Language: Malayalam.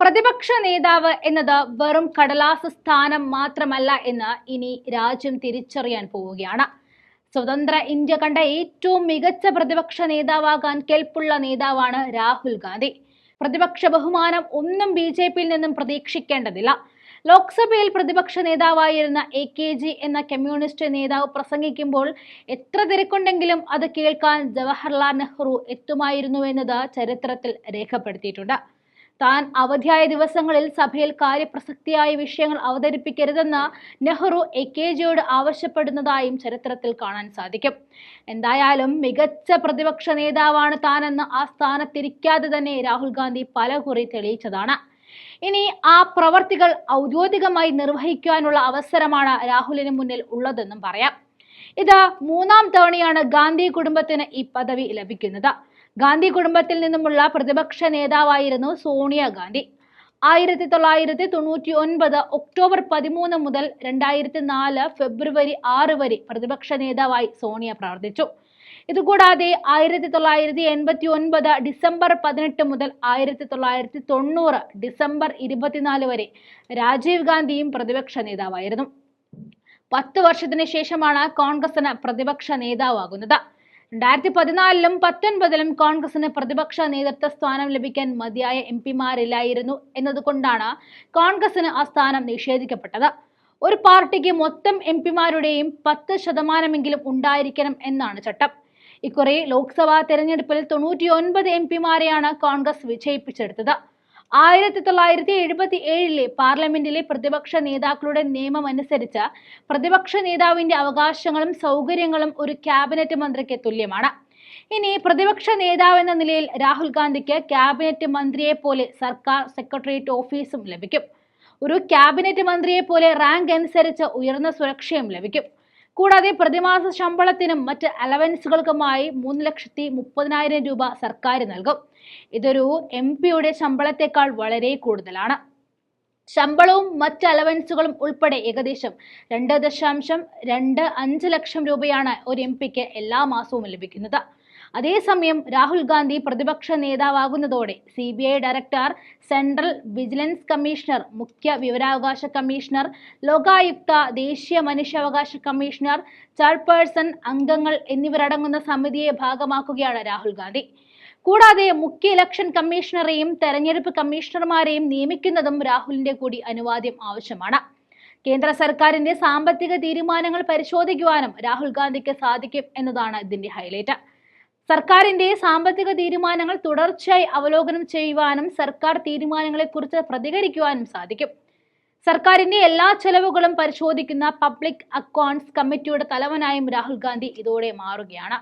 പ്രതിപക്ഷ നേതാവ് എന്നത് വെറും കടലാസ് സ്ഥാനം മാത്രമല്ല എന്ന് ഇനി രാജ്യം തിരിച്ചറിയാൻ പോവുകയാണ്. സ്വതന്ത്ര ഇന്ത്യ കണ്ട ഏറ്റവും മികച്ച പ്രതിപക്ഷ നേതാവാകാൻ കെൽപ്പുള്ള നേതാവാണ് രാഹുൽ ഗാന്ധി. പ്രതിപക്ഷ ബഹുമാനം ഒന്നും ബി ജെ പിയിൽ നിന്നും പ്രതീക്ഷിക്കേണ്ടതില്ല. ലോക്സഭയിൽ പ്രതിപക്ഷ നേതാവായിരുന്ന എ കെ ജി എന്ന കമ്മ്യൂണിസ്റ്റ് നേതാവ് പ്രസംഗിക്കുമ്പോൾ എത്ര തിരക്കുണ്ടെങ്കിലും അത് കേൾക്കാൻ ജവഹർലാൽ നെഹ്റു എത്തുമായിരുന്നു എത്തുമായിരുന്നുവെന്നത് ചരിത്രത്തിൽ രേഖപ്പെടുത്തിയിട്ടുണ്ട്. താൻ അവധിയായ ദിവസങ്ങളിൽ സഭയിൽ കാര്യപ്രസക്തിയായ വിഷയങ്ങൾ അവതരിപ്പിക്കരുതെന്ന് നെഹ്റു എ കെ ജിയോട് ആവശ്യപ്പെടുന്നതായും ചരിത്രത്തിൽ കാണാൻ സാധിക്കും. എന്തായാലും മികച്ച പ്രതിപക്ഷ നേതാവാണ് താനെന്ന് ആ സ്ഥാനത്തിരിക്കാതെ തന്നെ രാഹുൽ ഗാന്ധി പലകുറി തെളിയിച്ചതാണ്. ഇനി ആ പ്രവർത്തികൾ ഔദ്യോഗികമായി നിർവഹിക്കാനുള്ള അവസരമാണ് രാഹുലിന് മുന്നിൽ ഉള്ളതെന്നും പറയാം. ഇത് മൂന്നാം തവണയാണ് ഗാന്ധി കുടുംബത്തിന് ഈ പദവി ലഭിക്കുന്നത്. ഗാന്ധി കുടുംബത്തിൽ നിന്നുമുള്ള പ്രതിപക്ഷ നേതാവായിരുന്നു സോണിയാഗാന്ധി ആയിരത്തി തൊള്ളായിരത്തി തൊണ്ണൂറ്റി ഒൻപത് ഒക്ടോബർ പതിമൂന്ന് മുതൽ രണ്ടായിരത്തി നാല് ഫെബ്രുവരി ആറ് വരെ പ്രതിപക്ഷ നേതാവായി സോണിയ പ്രവർത്തിച്ചു. ഇതുകൂടാതെ ആയിരത്തി തൊള്ളായിരത്തി എൺപത്തി ഒൻപത് ഡിസംബർ പതിനെട്ട് മുതൽ ആയിരത്തി തൊള്ളായിരത്തി തൊണ്ണൂറ് ഡിസംബർ ഇരുപത്തിനാല് വരെ രാജീവ് ഗാന്ധിയും പ്രതിപക്ഷ നേതാവായിരുന്നു. പത്ത് വർഷത്തിന് ശേഷമാണ് കോൺഗ്രസിന് പ്രതിപക്ഷ നേതാവാകുന്നത്. രണ്ടായിരത്തി പതിനാലിലും പത്തൊൻപതിലും കോൺഗ്രസിന് പ്രതിപക്ഷ നേതൃത്വ സ്ഥാനം ലഭിക്കാൻ മതിയായ എം പിമാരില്ലായിരുന്നു എന്നതുകൊണ്ടാണ് കോൺഗ്രസിന് ആ സ്ഥാനം നിഷേധിക്കപ്പെട്ടത്. ഒരു പാർട്ടിക്ക് മൊത്തം എം പിമാരുടെയും പത്ത് ശതമാനമെങ്കിലും ഉണ്ടായിരിക്കണം എന്നാണ് ചട്ടം. ഇക്കുറി ലോക്സഭാ തെരഞ്ഞെടുപ്പിൽ തൊണ്ണൂറ്റി ഒൻപത് എം പിമാരെയാണ് കോൺഗ്രസ് വിജയിപ്പിച്ചെടുത്തത്. ആയിരത്തി തൊള്ളായിരത്തി എഴുപത്തി ഏഴിലെ പാർലമെന്റിലെ പ്രതിപക്ഷ നേതാക്കളുടെ നിയമം അനുസരിച്ച് പ്രതിപക്ഷ നേതാവിന്റെ അവകാശങ്ങളും സൗകര്യങ്ങളും ഒരു ക്യാബിനറ്റ് മന്ത്രിക്ക് തുല്യമാണ്. ഇനി പ്രതിപക്ഷ നേതാവ് എന്ന നിലയിൽ രാഹുൽ ഗാന്ധിക്ക് ക്യാബിനറ്റ് മന്ത്രിയെ പോലെ സർക്കാർ സെക്രട്ടേറിയറ്റ് ഓഫീസും ലഭിക്കും. ഒരു ക്യാബിനറ്റ് മന്ത്രിയെ പോലെ റാങ്ക് അനുസരിച്ച് ഉയർന്ന സുരക്ഷയും ലഭിക്കും. കൂടാതെ പ്രതിമാസ ശമ്പളത്തിനും മറ്റ് അലവൻസുകൾക്കുമായി മൂന്ന് ലക്ഷത്തി മുപ്പതിനായിരം രൂപ സർക്കാർ നൽകും. ഇതൊരു എം പിയുടെ ശമ്പളത്തെക്കാൾ വളരെ കൂടുതലാണ്. ശമ്പളവും മറ്റ് അലവൻസുകളും ഉൾപ്പെടെ ഏകദേശം രണ്ട് ദശാംശം രണ്ട് അഞ്ച് ലക്ഷം രൂപയാണ് ഒരു എം പിക്ക് എല്ലാ മാസവും ലഭിക്കുന്നത്. അതേസമയം രാഹുൽ ഗാന്ധി പ്രതിപക്ഷ നേതാവാകുന്നതോടെ C director central vigilance commissioner മുഖ്യ വിവരാവകാശ കമ്മീഷണർ ലോകായുക്ത ദേശീയ മനുഷ്യാവകാശ കമ്മീഷണർ ചെയർപേഴ്സൺ അംഗങ്ങൾ എന്നിവരടങ്ങുന്ന സമിതിയെ ഭാഗമാക്കുകയാണ് രാഹുൽ ഗാന്ധി. കൂടാതെ മുഖ്യ ഇലക്ഷൻ കമ്മീഷണറെയും തെരഞ്ഞെടുപ്പ് കമ്മീഷണർമാരെയും നിയമിക്കുന്നതും രാഹുലിന്റെ കൂടി അനുവാദ്യം ആവശ്യമാണ്. കേന്ദ്ര സർക്കാരിന്റെ സാമ്പത്തിക തീരുമാനങ്ങൾ പരിശോധിക്കുവാനും രാഹുൽ ഗാന്ധിക്ക് സാധിക്കും എന്നതാണ് ഇതിന്റെ ഹൈലൈറ്റ് സർക്കാരിന്റെ സാമ്പത്തിക തീരുമാനങ്ങൾ തുടർച്ചയായി അവലോകനം ചെയ്യുവാനും സർക്കാർ തീരുമാനങ്ങളെക്കുറിച്ച് പ്രതികരിക്കുവാനും സാധിക്കും. സർക്കാരിന്റെ എല്ലാ ചെലവുകളും പരിശോധിക്കുന്ന പബ്ലിക് അക്കൗണ്ട്സ് കമ്മിറ്റിയുടെ തലവനായും രാഹുൽ ഗാന്ധി ഇതോടെ മാറുകയാണ്.